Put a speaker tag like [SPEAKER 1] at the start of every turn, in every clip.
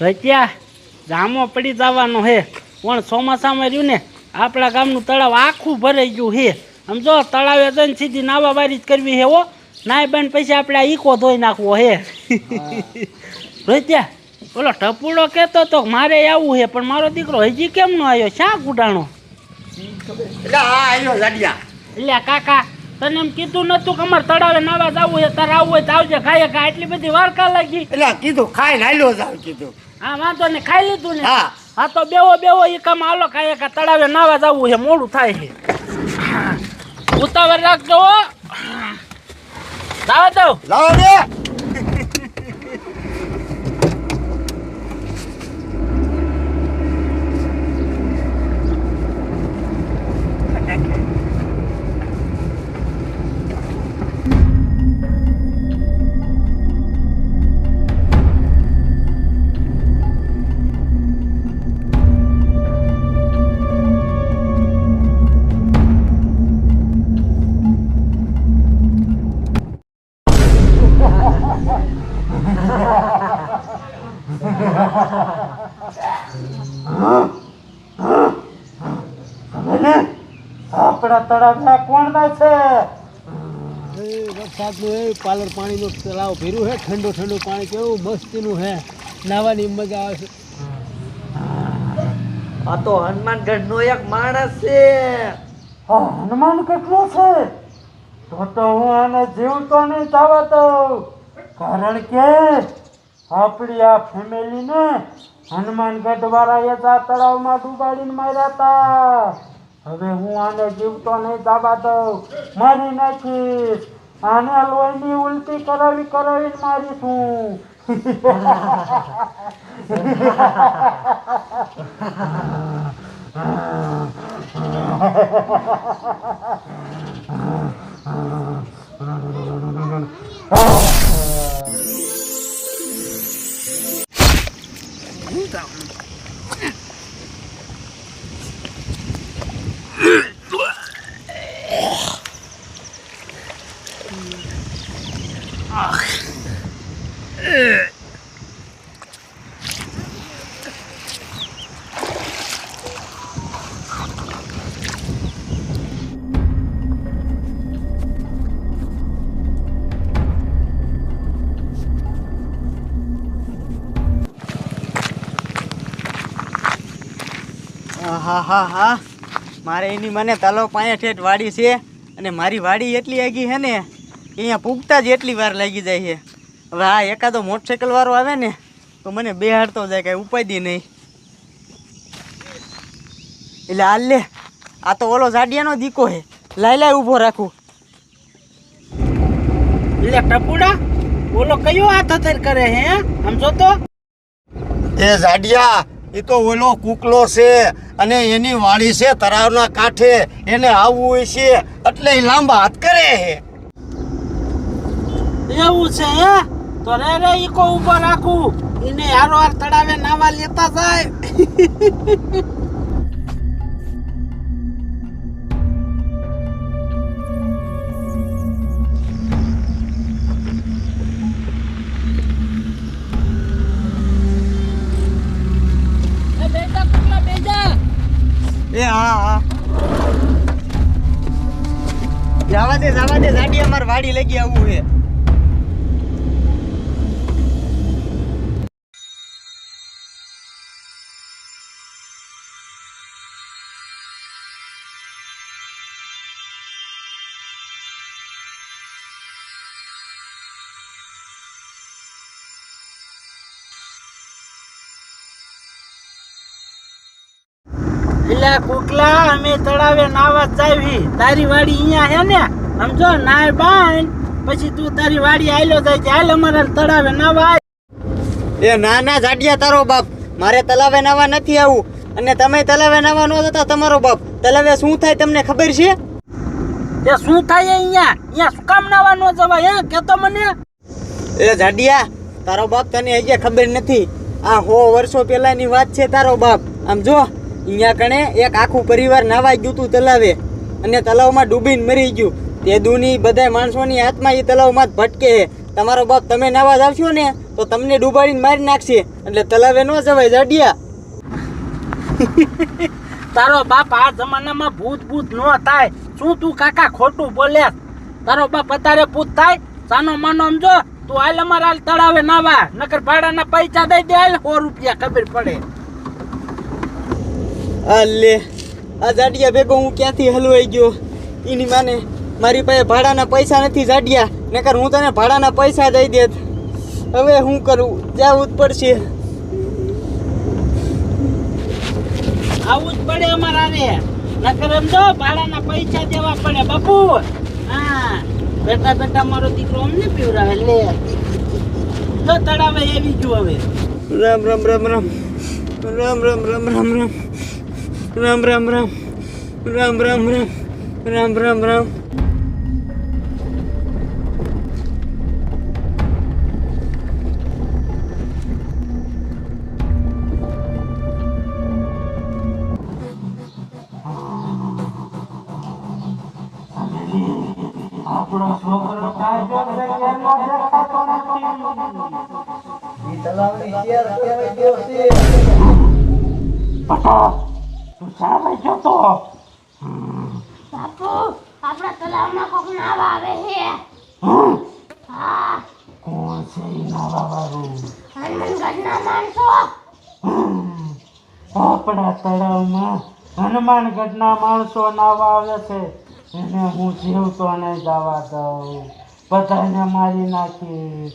[SPEAKER 1] રત્યા જામો પડી જવાનો હે. પણ ચોમાસામાં રહ્યું ને આપણા ગામનું તળાવ આખું ભરાઈ ગયું હે. સમજો તળાવે જઈને સીધી નાવા વારી જ કરવી હે હો. નાય બેન પછી આપણે આ ઈકો ધોઈ નાખવો હે. રોહિત્યા ઓલો ટપુડો કહેતો તો મારે આવવું હે પણ મારો દીકરો હજી કેમ નો આવ્યો શા ગુડાણો?
[SPEAKER 2] એટલે
[SPEAKER 1] કાકા તને એમ કીધું નતું કે અમારે તળાવે નાવા જવું છે તારે આવવું હોય તો આવજે ખાઈએ ખા એટલી બધી વારકા લાગી.
[SPEAKER 2] એટલે કીધું ખાઈ નાયલો જાવ કીધું.
[SPEAKER 1] હા વાંધો ને ખાઈ લીધું ને.
[SPEAKER 2] હા.
[SPEAKER 1] હા તો બેવો બેવો એ કામ હાલો ખાઈએ કા તળાવે નાવા જવું છે મોડું થાય છે. ઉતાવળ રાખજો હો. જવા દઉં
[SPEAKER 2] લાવો દે
[SPEAKER 1] આપણા તળાવના કોણના છે?
[SPEAKER 3] વરસાદનું એ પાલર પાણીનું તળાવ ભીરું છે ઠંડુ ઠંડુ પાણી કેવું મસ્તીનું હે. નાવાની મજા આવે છે.
[SPEAKER 4] આ તો હનુમાનગઢનો એક માણસ છે.
[SPEAKER 1] હનુમાન કેટલો છે? તો તો હું આને જીવતો નહીં થવા દઉં કારણ કે આપણી આ ફેમિલીને હનુમાનગઢ વાળાએ આ તળાવમાં ડૂબાડીને માર્યા હતા હવે હું આને જીવતો નહીં દાબા દઉં મારી નાખીશ આને લોહીની ઉલટી કરાવી કરાવીને મારીશું Então.
[SPEAKER 4] હા હા હા. મારે એની મને તલો પાસે ઠેઠ વાડી છે અને મારી વાડી એટલી આગી છે ને કે અહીંયા પૂગતા જ એટલી વાર લાગી જાય છે. હવે આ એકાદો મોટરસાઇકલ વાળો આવે ને તો મને બેહાડતો જાય કાંઈ ઉપાય નહીં. એટલે હાલ લે આ તો ઓલો જાડિયાનો દીકો છે. લાય લાઈ ઊભો રાખું.
[SPEAKER 1] એટલે ટપુડા ઓલો કયો હાથ હથેર કરે હે? સમજો તો
[SPEAKER 2] એ જાડિયા એ તો ઓલો કુકલો છે અને એની વાળી છે તરાવના કાંઠે. એને આવવું હોય છે એટલે એ લાંબા હાથ કરે છે.
[SPEAKER 1] એવું છે, હે? તો રે રે ઈકો ઊભો રાખું. એને હારો હાર તળાવે નાવા લેતા જાય.
[SPEAKER 4] દે જવા દે જાડિયા મારી વાડી લગી આવવું છે.
[SPEAKER 1] એટલે કુકલા અમે તળાવે નાવા જાવી. તારી વાડી અહીંયા હે ને? સમજો? નાય બાંધ પછી તું તારી વાડી આયલો જાય કે હાલ અમારા તળાવે નવા
[SPEAKER 4] એ ના ના જાડિયા તારો બાપ. મારે તલાવે નવા નથી આવું. અને તમે તલાવે નવા નો હતા તમારો બાપ. તલાવે શું થાય તમને ખબર છે?
[SPEAKER 3] એ શું થાય અહીંયા? અહીંયા શું કામ નાવા નો જવાય હે? કેતો મને?
[SPEAKER 4] એ જાડિયા તારો બાપ તને અહીંયા ખબર નથી. આ હો વર્ષો પહેલાની વાત છે તારો બાપ. આમ જો અહીંયા કણે એક આખું પરિવાર નાવા ગયું તું તલાવે અને તલાવમાં ડૂબીને મરી ગયું. તે દુની બધા માણસોની આત્મા એ તલાવમાં જ ભટકે છે. તમારો બાપ તમે નાવા જાવશો ને તો તમને ડૂબાડીને મારી નાખશે. એટલે તલાવે ન જવાય જાડિયા.
[SPEAKER 3] તારો બાપ આ જમાનામાં ભૂત ભૂત ન થાય. શું તું કાકા ખોટું બોલે તારો બાપ અત્યારે ભૂત થાય? સાનો માનો સમજો તું હાલ અમારા હાલ તળાવે નાવા. નકર ભાડાના પૈસા દઈ દે હાલ સો રૂપિયા ખબર પડે.
[SPEAKER 4] આ લે આ જાડિયા ભેગો હું ક્યાંથી હલવાઈ ગયો? એની માને મારી પાસે ભાડાના પૈસા નથી જાડ્યા નકર હું તને ભાડાના પૈસા દઈ દેત. હવે હું કરું? જવું જ પડશે.
[SPEAKER 3] આવું જ પડે અમારા નકર એમ તો ભાડાના પૈસા દેવા પડે બાપુ. હા. બેટા બેટા મારો દીકરો અમને પીવરાવે લે. તો તળાવે એવી ગયું હવે.
[SPEAKER 4] રામ રામ રામ રામ. રામ રામ રામ રામ રામ. રામ રામ રામ. રામ રામ રામ. રામ રામ રામ.
[SPEAKER 1] આપણો છોકરો કાંઈ જોશે કે દેખાતો નથી પટા તું સામે ગયો
[SPEAKER 5] બાપુ, આપણા તલાવમાં કોક નાવા આવે
[SPEAKER 1] કોણ છે નાવા વાળું આપણા તળાવમાં હનુમાનગઢના માણસો નાવા આવે છે. એને હું જીવતો નહીં જવા દઉં. બધાને મારી નાખી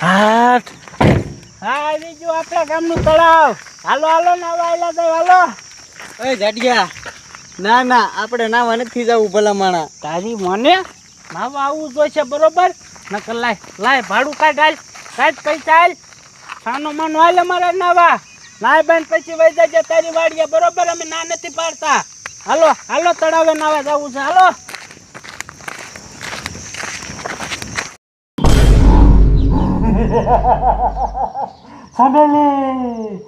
[SPEAKER 3] હાથ હા આવી ગયું આપણા ગામનું તળાવ. હાલો હાલો ના વાયલા દે હાલો.
[SPEAKER 4] એ જાડિયા. ના ના આપણે નાવા નથી જવું ભલા માણા.
[SPEAKER 3] તારી મને નાવા આવવું જોઈશે બરોબર? નકર લાય લાય ભાડું કાઢ હાલ કાઢ પૈસા હાલ. સાનો માનો હાલ અમારા નાવા. નાય બેન પછી વહી જજે તારી વાડીએ બરોબર? અમે ના નથી પાડતા. હાલો હાલો તળાવે નાવા જવું છે હાલો.
[SPEAKER 1] સાંભળી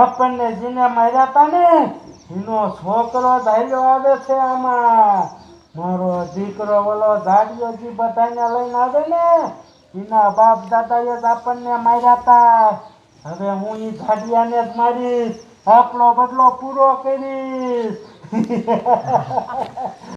[SPEAKER 1] આપણને જીને માર્યા હતા ને. એનો છોકરો ધાર્યો આવે છે આમાં. મારો દીકરો ઓલો ધાર્યો જી બધાને લઈને આવે ને. એના બાપ દાદાએ જ આપણને માર્યા તા. હવે હું એ ધાડિયાને જ મારીશ. આપણો બદલો પૂરો કરીશ.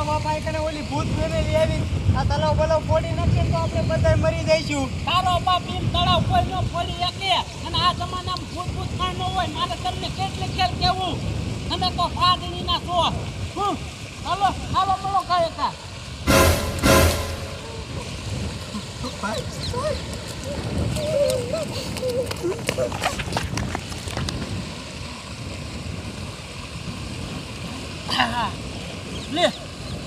[SPEAKER 4] મેન બાપા કને ઓલી ભૂત ફેમેલી આવી. આ તલાવ બલાવ ફોડી નાખીએ તો આપણે બધા મરી જઈશું.
[SPEAKER 3] તારો બાપ એમ તળાવ કોઈ ન ફોડી શકે. અને આ જમાનામાં ભૂત ભૂત કાંઈ ન હોય. મારે તમને કેટલી ખેલ કેવું? તમે તો ફાદણી ના છો. હું હાલો હાલો મળો કાય કા હા,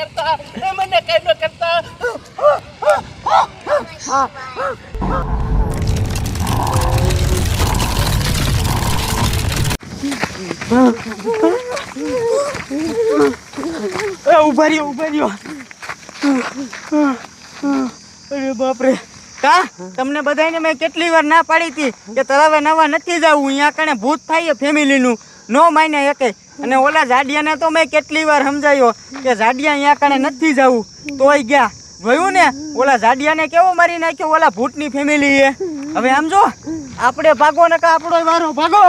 [SPEAKER 3] કરતા? મને કાઈ ન કરતા?
[SPEAKER 4] ઊભા રહ્યો ઊભા રહ્યો. અરે બાપરે. કા? તમને બધાને મેં કેટલી વાર ના પાડી હતી કે તળાવે નવા નથી જવું. અહીંયા કણે ભૂત થાય ફેમિલીનું નો. માન્ય એકે અને ઓલા જાડિયાને તો મેં કેટલી વાર સમજાયો કે જાડિયા અહીંયા કણે નથી જવું, તોય ગયા. જોયું ને? ઓલા જાડિયાને કેવો મારી નાખ્યો? ઓલા ભૂતની ફેમિલી એ. હવે આમ જો, આપણે ભાગો ને કા આપણો વારો ભાગો?